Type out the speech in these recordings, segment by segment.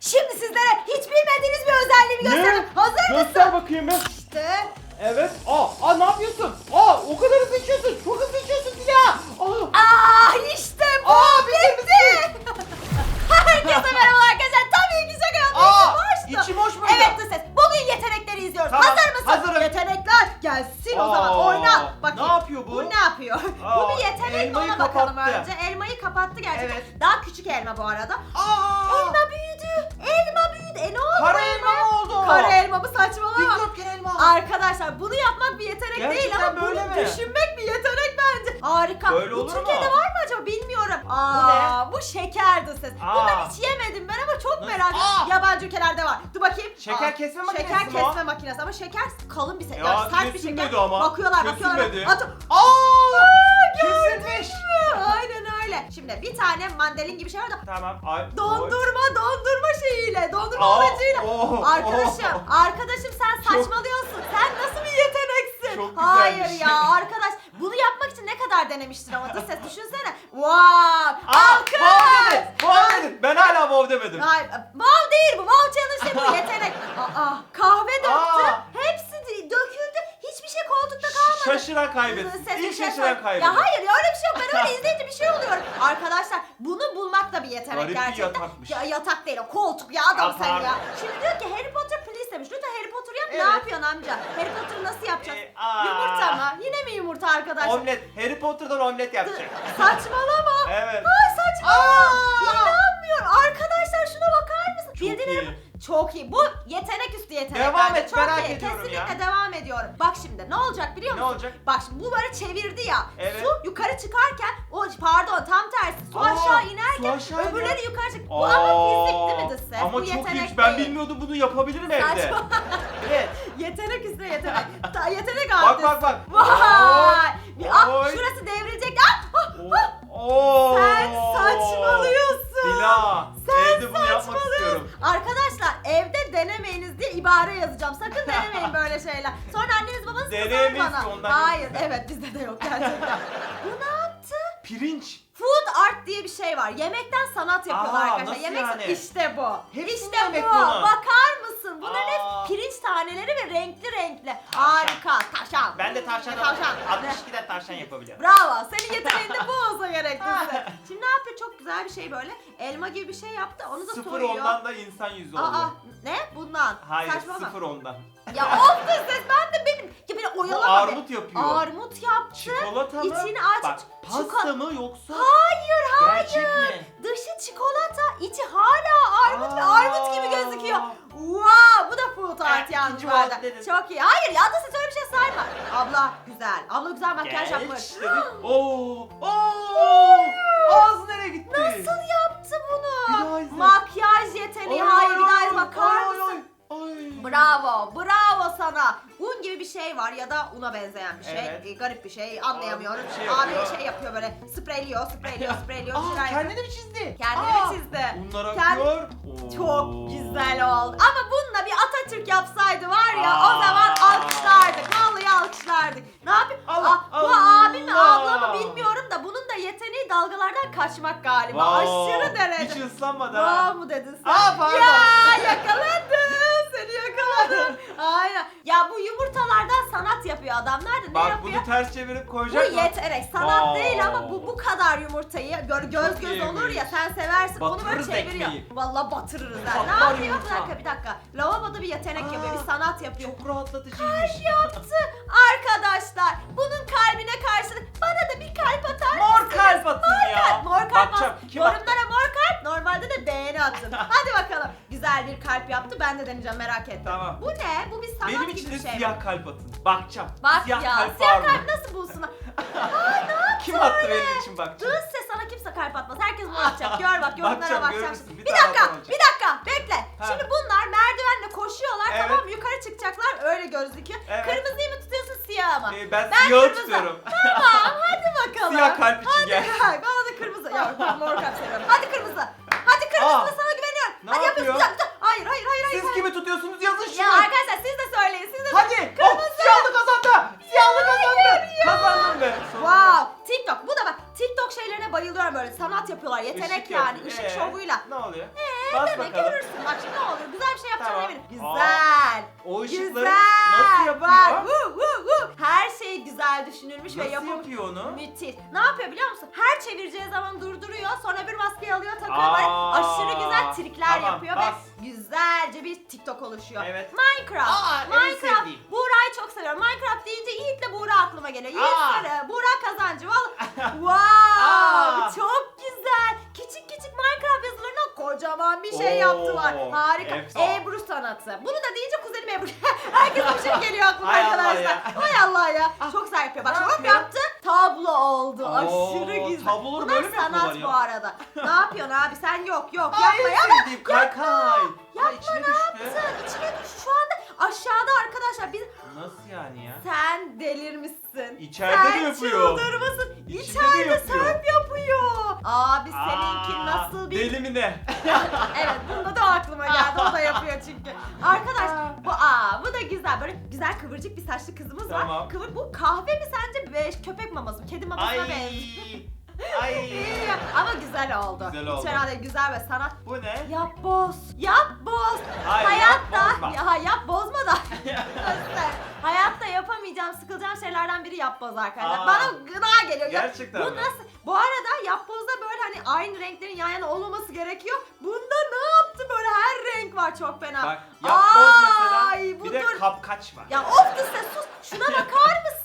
Şimdi sizlere hiç bilmediğiniz bir özelliğimi Ne? göstereyim. Hazır mısın? Göster bakayım bir. İşte Evet. Aa, aa ne yapıyorsun? Aa o kadar hızlı içiyorsun. Çok hızlı içiyorsun Dila. Aa. Aa işte bu Aa, bitti. Herkese merhaba arkadaşlar. Tabii ki şaka Aa, yapmıştım. içim hoş muydu? Evet ses. Bugün yetenekleri izliyoruz. Tamam, Hazır mısın? hazırım. Yetenekler gelsin o zaman. Aa, Oyna. Bakayım. ne yapıyor bu? Bu ne yapıyor? bu Aa, bir yetenek mi elmayı ona bakalım kapattı. önce. Elmayı kapattı gerçekten. Evet. Daha küçük elma bu arada. Aa. Arkadaşlar bunu yapmak bir yetenek değil Gerçekten ama böyle bunu mi? düşünmek bir yetenek bence. Harika. Böyle bu olur Türkiye'de mu? var mı acaba bilmiyorum. Aa, bu, şekerdi ses. Bundan Aa. hiç yemedim ben ama çok merak ediyorum. Aa. Yabancı ülkelerde var. Dur bakayım. Şeker kesme makinesi Şeker mi o? kesme makinesi ama şeker kalın bir şeker. Ya, sert bir kesilmedi şeker. ama. Bakıyorlar bakıyorlar. Kesilmedi. At- Aa. gördün Kesilmiş. mü? Aynen öyle. Şimdi bir tane mandalin gibi şey var da Tamam. Ay. dondurma dondurma şeyiyle dondurma Aa, amacıyla. oh, Arkadaşım, oh. arkadaşım sen saçmalıyorsun. Hayır güzelmiş. ya arkadaş. Bunu yapmak için ne kadar denemiştir ama dış ses düşünsene. Wow! Aa, Alkış! wow dedin. Wow dedin. Ben hala wow demedim. Hayır, wow değil bu. Wow challenge değil bu yetenek. Aa, kahve döktü. Aa. Hepsi döküldü. Hiçbir şey koltukta kalmadı. Şaşıran kaybetsin. Ses- İlk şaşıran kaybeder. Ya hayır ya öyle bir şey yok. Ben öyle izleyince bir şey oluyor. Arkadaşlar bunu bulmak da bir yetenek Garip bir gerçekten. yatakmış. Ya yatak değil o koltuk ya adam sen ya. Şimdi diyor ki Harry Potter demiş. Lütfen Harry Potter yap ne Evet. yapıyorsun amca? Harry Potter'ı nasıl yapacağız? Ee, aa. Yumurta mı? Yine mi yumurta arkadaşlar? Omlet. Harry Potter'dan omlet yapacak. Saçmalama. Evet. Ay saçmalama. Aa. İnanmıyorum. Arkadaşlar şuna bakar mısın? Çok Bildiğin- iyi. Çok iyi. Bu yetenek üstü yetenek. Devam bence. et, Çok merak iyi. ediyorum Kesinlikle ya. devam ediyorum. Bak şimdi ne olacak biliyor Ne musun? olacak? Bak şimdi bu böyle çevirdi ya. Evet. Su yukarı çıkarken o pardon tam tersi. Su Aa, aşağı su inerken aşağı öbürleri yukarı çık. Bu ama fizik değil mi dış ses? Ama bu çok yetenek ilginç. Ben değil. bilmiyordum bunu yapabilirim evde. Saçma. Evet. yetenek üstü yetenek. Ta, yetenek Bak bak bak. Vay. Bir, ah, Oy. şurası devrilecek. Ah, ah, ah. Oo. Sen saçmalıyorsun. Dila. Evde bunu yapmak istiyorum. Arkadaşlar evde denemeyiniz diye ibare yazacağım. Sakın denemeyin böyle şeyler. Sonra anneniz babanız kızar Deneyemeyiz bana. ki ondan Hayır yok. evet bizde de yok gerçekten. Bu ne yaptı? Pirinç. Food art diye bir şey var. Yemekten sanat yapıyorlar Aa, arkadaşlar. nasıl Yemek yani? işte bu. Hepsi işte yemek bu. bunun. Bakar mısın? Bunların Aa. hep pirinç taneleri ve renkli renkli. Tavşan. Harika. Tavşan. Ben de tavşan Tavşan. 62'den tavşan yapabiliyorum. Bravo. Senin yeteneğin de bu olsa gerek. Dızı. Şimdi ne yapıyor? Çok güzel bir şey böyle. Elma gibi bir şey yaptı. Onu da Sıfır soyuyor. ondan da insan yüzü oluyor. Aa, ne? Bundan. Hayır Saçmalama. sıfır ondan. Ya of dış ses ben de benim. Ya beni Bu oyalama be. armut yapıyor. Armut yaptı. Çikolata mı? İçini aç. Bak pasta mı yoksa Hayır hayır. gerçek mi? Dışı çikolata, içi hala armut ve Aa. armut gibi gözüküyor. Wow, bu da food art yalnız bu arada. Çok iyi. Hayır ya da siz öyle bir şey sayma. Abla güzel. Abla güzel makyaj yapmış. Oo! Oo! Ağzı nereye gitti? Nasıl yaptı bunu? Makyaj yeteneği. Hayır bir daha bakar mısın? Bravo, bravo sana. Bir şey var ya da una benzeyen bir şey. Evet. Garip bir şey, anlayamıyorum. Bir şey Abi yapıyor. şey yapıyor böyle, spreyliyor, spreyliyor, spreyliyor. bir şeyler Aa, yapıyor. kendini mi çizdi? Kendini Aa, çizdi. Unlar Kendi- akıyor. Çok güzel oldu. Ama bununla bir Atatürk yapsaydı var ya o Aa. zaman alkışlardık. Vallahi alkışlardık. Ne yapayım? Allah, Aa, bu Allah. abi mi abla mı bilmiyorum da bunun da yeteneği dalgalardan kaçmak galiba. Wow, Aşırı derece. Hiç ıslanmadı Wow ha. mu dedin sen? Aa, pardon. Ya yakaladım. Seni yakaladım. Aynen. Ya bu yumurtalardan sanat yapıyor adamlar da ne Bak yapıyor? bunu ters çevirip Bu koyacak mı? yetenek sanat Wow. değil ama bu bu kadar yumurtayı böyle göz Çok göz olur iyiymiş. ya sen seversin onu böyle Batırırız çeviriyor. ekmeği. Vallahi batırırız ha. Ne yapıyor? Bir yumurta. dakika bir dakika. Lavaboda bir yetenek Aa, yapıyor, bir sanat yapıyor. Çok rahatlatıcıymış. Kalp yaptı. Arkadaşlar bunun kalbine karşılık bana da bir kalp atar Mor mısınız? kalp atın Mor ya. kalp, mor kalp Bakacağım, at. kim attı? Yorumlara mor kalp, normalde de beğeni atın. Hadi bakalım. Güzel bir kalp yaptı. Ben de deneyeceğim merak ettim. Tamam. Bu ne? Bu bir sanat Benim gibi için bir de şey. mi? siyah kalp atın. Bakacağım. Bak siyah ya, kalp siyah mı? kalp nasıl bulsun? Aa ne yaptı Kim attı öyle? benim için bakacağım. Dızse sana kimse kalp atmaz. Herkes bunu atacak. Gör bak yorumlara Bakacağım, bakacağım. görürsün. şimdi. Bir Bir tane dakika, bir dakika. Bekle. Ha. Şimdi bunlar merdivenle koşuyorlar Evet. tamam mı? Yukarı çıkacaklar. Öyle gözüküyor. Evet. Kırmızıyı mı tutuyorsun siyah mı? Ee, ben, Ben siyahı kırmızı. tutuyorum. Tamam hadi bakalım. Siyah kalp için hadi, gel. Hadi bana da kırmızı. Ya ben mor kalp seviyorum. Hadi kırmızı. Hadi kırmızı Aa. sana güveniyorum. Ne hadi yapıyor? yapıyorsun. Dur. Hayır hayır hayır. hayır. Siz kimi tutuyorsunuz yazın şunu. Ya arkadaşlar siz de söyleyin. Siz de Hadi. Oh, Kırmızı. siyahlı kazandı. Siyahlı kazandı. Kazandım be. Wow, TikTok. Bu da bak TikTok şeylerine bayılıyorum böyle. Sanat yapıyorlar. Yetenek Işık yani. yapıyor. ışık Ee, şovuyla. Ne oluyor? Ee, Bas dene bakalım. görürsün. Bak şimdi ne olur. Güzel bir şey yapacağım Tamam. eminim. Güzel. O ışıkları Güzel. nasıl yapıyor? Bak, hu, hu, hu. Her şey güzel düşünülmüş ve Nasıl yapılmış. yapıyor onu? Müthiş. Ne yapıyor biliyor musun? Her çevireceği zaman durduruyor. Sonra bir maskeyi alıyor takıyor böyle Aa, aşırı TikTok oluşuyor. Evet. Minecraft. Aa, en Minecraft. sevdiğim. Buğra'yı çok seviyorum. Minecraft deyince Yiğit'le Buğra aklıma geliyor. Yiğit Aa. Sarı, Buğra Kazancı. Vallahi wow! Çok güzel. Küçük küçük Minecraft yazılarına kocaman bir şey Oo, yaptılar. Harika. efsane. Ebru sanatı. Bunu da deyince kuzenim Ebru. Herkese bir şey geliyor aklıma Hay Allah arkadaşlar. ya. Hay Allah ya. Çok güzel yapıyor. Bak Ne hop yapıyor? yaptı. Tablo oldu. Oo, Aşırı güzel. tabloları Bunlar böyle mi sanat yapıyorlar bu ya? arada. ne yapıyorsun abi? Sen yok yok. Ay, yapma en ya. sevdiğim kaykay. Yapma içine ne düştü. yaptın? İçine düştü. Şu anda aşağıda arkadaşlar biz Nasıl yani ya? sen delirmişsin. İçeride sen de yapıyor. İçinde de İçeride yapıyor. Serp yapıyor. Abi seninki Aa, nasıl bir... Deli mi ne? evet bunda da aklıma geldi. O da yapıyor çünkü. Arkadaş bu aa bu da güzel. Böyle güzel kıvırcık bir saçlı kızımız var. Tamam. Kıvır bu kahve mi sence be, köpek maması mı? Kedi mamasına benziyor. Ay. İyi ama güzel oldu. Güzel oldu. İç herhalde güzel ve sanat. Bu ne? Yap boz. Yap boz. Hayır, Hayatta yap bozma. ya yap bozma da. Göster. Hayatta yapamayacağım, sıkılacağım şeylerden biri yap boz arkadaşlar. Aa. Bana gına geliyor. Gerçekten bu mi? nasıl? Bu arada yap bozda böyle hani aynı renklerin yan yana olmaması gerekiyor. Bunda ne yaptı böyle her renk var çok fena. Bak yapboz mesela. Ay, bu Bir de dur. kapkaç var. Ya of kız sen sus. Şuna bakar mısın?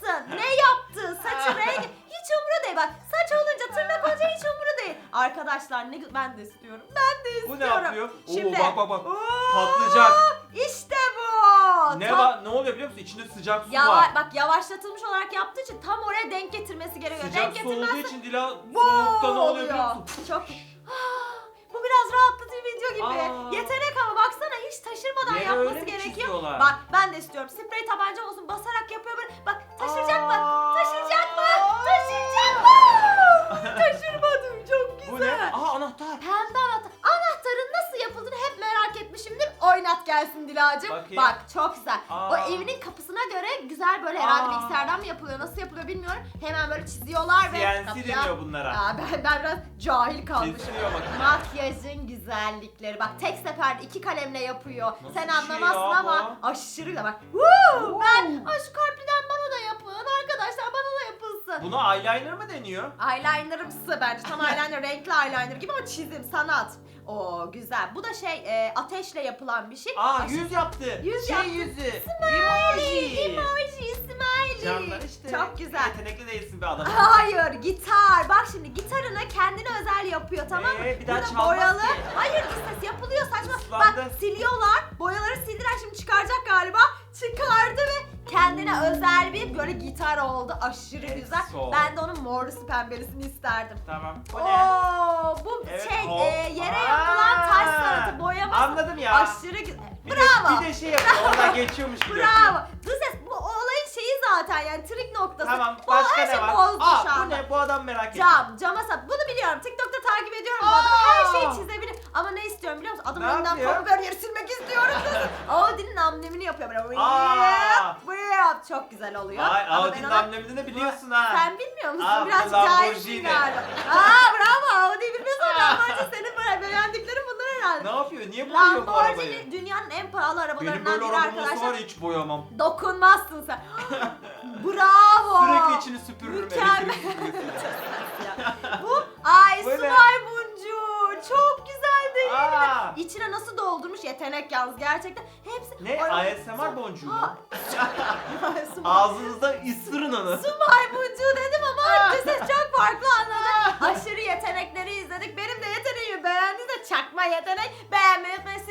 Arkadaşlar ne ben de istiyorum. Ben de Bu istiyorum. ne yapıyor? Şimdi. Oo bak bak bak. Oo, Patlayacak. İşte bu. Ne Tam- var? Ne oluyor biliyor musun? İçinde sıcak su Yava- var. bak yavaşlatılmış olarak yaptığı için tam oraya denk getirmesi gerekiyor. Sıcak denk su olduğu getirmezse için Dila soğukta ne oluyor biliyor musun? Çok Ah, Bu biraz rahatlatıcı video gibi. Aa. Yetenek ama baksana hiç taşırmadan Yere yapması mi gerekiyor. çiziyorlar? Bak ben de istiyorum. Sprey tabancam olsun basarak yapıyor böyle. Bak taşıracak mı? Oynat gelsin Dilacığım. Bakayım. Bak çok güzel. Aa. O evinin kapısına göre güzel böyle herhalde Aa. bilgisayardan mı yapılıyor nasıl yapılıyor bilmiyorum. Hemen böyle çiziyorlar ve CNC deniyor bunlara. Aa, ben, ben biraz cahil kalmışım. Makyajın güzellikleri. Bak tek seferde iki kalemle yapıyor. Nasıl Sen bir şey anlamazsın ya ama aşırı da bak. Woo! Ben Ay şu kalpliden bana da yapın. Arkadaşlar bana da yapılsın. Buna eyeliner mı deniyor? Eyelinerımsı bence. Tam eyeliner, renkli eyeliner gibi ama çizim, sanat. Oo güzel. Bu da şey e, ateşle yapılan bir şey. Aa yüz yaptı. Yüz şey yaptı. yüzü. Smiley, emoji, smiley. Canlar işte. Çok güzel. Yetenekli değilsin be adam. Hayır, gitar. Bak şimdi gitarını kendine özel yapıyor tamam mı? Ee, bir daha Burada çalmaz boyalı. ki. Hayır ses yapılıyor saçma. Islandı. Bak siliyorlar. Boyaları sildiler şimdi çıkaracak galiba. Çıkardı ve kendine özel bir böyle gitar oldu. Aşırı Evet, güzel. sol. Ben de onun morlusu pembelisini isterdim. Tamam. Bu ne? Oo, bu Evet, şey o. e, yere Aa, yapılan taş sanatı boyaması. Anladım ya. Aşırı güzel. Bir de- Bravo. bir de şey yapıyor. Oradan geçiyormuş gibi Bravo. yapıyor. Ses bu olayın şeyi zaten yani trik noktası. Tamam. Bu Başka her ne şey var? bozdu Aa şu bu anda. ne? Bu adam merak ettim. Cam, cama sap. Bunu biliyorum. TikTok'ta takip ediyorum bu adamı. Her şeyi çizebilir. Ama ne istiyorum biliyor musun? Adamın Ne önünden yapıyor? yeri silmek istiyorum. Audi'nin amblemini yapıyor böyle. Aa. Vıyıp, vıyıp. Çok güzel oluyor. Ay Ama ben Audi'nin ona- amblemini de biliyorsun ha. Sen bilmiyor musun? Aa, Biraz Lamborghini. cahilsin galiba. Aa bravo Audi bilmiyorsun. Lamborghini senin böyle beğendiklerin bunlar herhalde. Ne yapıyor? Niye boyuyor bu arabayı? Lamborghini dünyanın en pahalı Benim arabalarından böyle biri arabam olsa var arkadaşlar. ya hiç boyamam. Dokunmazsın sen. Bravo. Sürekli içini süpürürüm Mükemmel. elektrik süpürgesiyle. Bu ay Bu ne? Çok güzel? Aa. İçine nasıl doldurmuş yetenek yalnız gerçekten. Hepsi Ne? ASMR boncuğu mu? Ağzınızda ısırın onu. su maymuncu dedim ama ses çok farklı anladım. Aşırı yetenekleri izledik. Benim de yeteneğimi beğendiyse çakma yetenek. Beğenmeyi unutmayın.